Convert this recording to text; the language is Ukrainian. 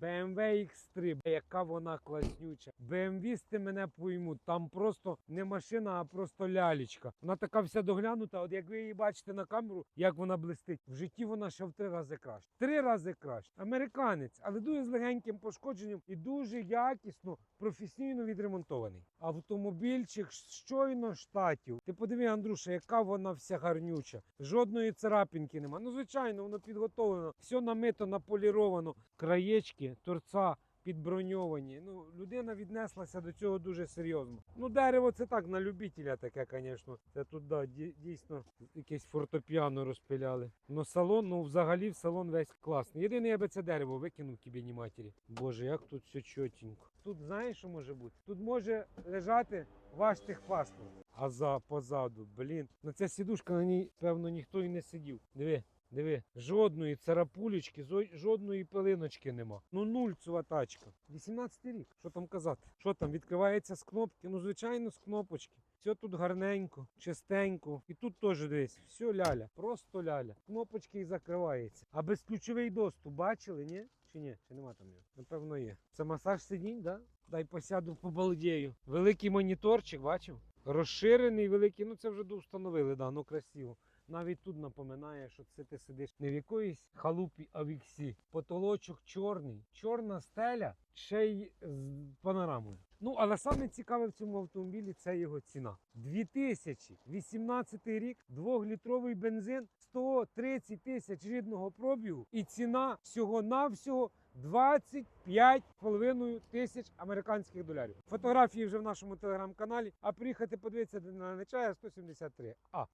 BMW X3, яка вона класнюча. BMW мене поймуть. Там просто не машина, а просто лялечка. Вона така вся доглянута. От як ви її бачите на камеру, як вона блистить. В житті вона ще в три рази краще. Три рази краще. Американець, але дуже з легеньким пошкодженням і дуже якісно, професійно відремонтований. Автомобільчик щойно штатів. Ти подиви, Андрюша, яка вона вся гарнюча. Жодної царапінки нема. Ну, звичайно, воно підготовлено, все намито, наполіровано. Краєчки, торца. Підброньовані. Ну, людина віднеслася до цього дуже серйозно. Ну, дерево це так, на любителя таке, звісно. Це тут да, дійсно якесь фортепіано розпиляли. Ну, салон, ну взагалі в салон весь класний. Єдине, я би це дерево викинув кібіні матері. Боже, як тут все чотенько. Тут знаєш, що може бути? Тут може лежати ваш техпаспорт. А за позаду, блін. На ця сідушка на ній, певно, ніхто і не сидів. Диви. Диви, жодної царапулечки, жодної пилиночки нема. Ну нуль нульцева тачка. 18 рік. Що там казати? Що там відкривається з кнопки? Ну, звичайно, з кнопочки. Все тут гарненько, чистенько. І тут теж дивись, все ляля, просто ляля. Кнопочки і закривається. А безключовий доступ бачили, ні? Чи ні? Чи нема там його? Напевно, є. Це масаж сидінь, да? Дай посяду побалдею. Великий моніторчик, бачив? Розширений великий, ну це вже встановили, да, ну красиво. Навіть тут напоминає, що це ти сидиш не в якоїсь халупі, а в іксі. Потолочок чорний, чорна стеля, ще й з панорамою. Ну, але саме цікаве в цьому автомобілі це його ціна. 2018 рік, двохлітровий бензин, 130 тисяч рідного пробігу, і ціна всього-навсього 25,5 тисяч американських доларів. Фотографії вже в нашому телеграм-каналі, а приїхати подивитися на Нечая 173. А